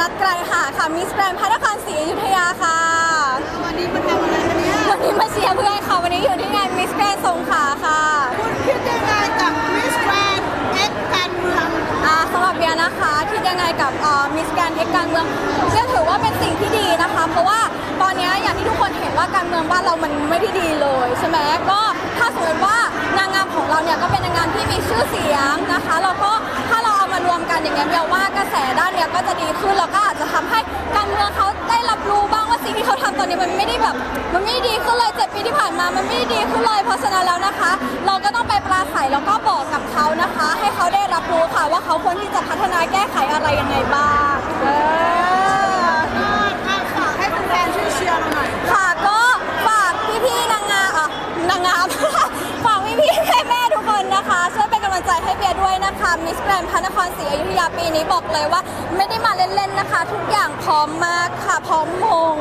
นัทไกรหาค่ะ มิสแกรนด์พระนครศรีอยุธยาค่ะ วันนี้มาทำอะไรคะเนี่ยวันนี้มาเชียร์เพื่อนค่ะ วันนี้อยู่ที่งานมิสแกรนด์สงขลาค่ะคุณคิดยังไงกับมิสแกรนเอ็กการเมืองอ่าสำหรับเบียร์นะคะคิดยังไงกับมิสแกรนด์เอ็กการเมืองเชื่อถือว่าเป็นสิ่งที่ดีนะคะ เพราะว่าตอนนี้อย่างที่ทุกคนเห็นว่าการเมืองบ้านเรามันไม่ได้ดีเลยใช่ไหมก็ถ้าสมมติว่านางงามของเราเนี่ยก็เป็นนางงามที่มีชื่อเสียงนะคะแล้วก็ถ้าเราเอามารวมกันอย่างเงี้ยเบียร์ว่ากระแสด้า นเนี้ยก็จะดีขึ้นแล้วก็อาจจะทำให้การเมืองเขาได้รับรู้บ้างว่าสิ่งที่เขาทำตอนนี้มันไม่ได้แบบ มันไม่ได้ดีขึ้นเลยเจ็ดปีที่ผ่านมามันไม่ได้ดีขึ้นเลยเพราะฉะนั้นแล้วนะคะ เราก็ต้องไปปราศัยแล้วก็บอกกับเขานะคะ ให้เขาได้รับรู้ค่ะว่าเขาควรที่จะพัฒนาแก้ไขอะไรยังไงบ้างเออก็ฝากให้แฟนๆช่วยเชียร์เราหน่อยค่ะก็ฝากพี่ๆนางงามอะนางงาม มิสแกรนพระนครศรีอยุธยาปีนี้บอกเลยว่า ไม่ได้มาเล่นๆนะคะ ทุกอย่างพร้อมมากค่ะพร้อมมง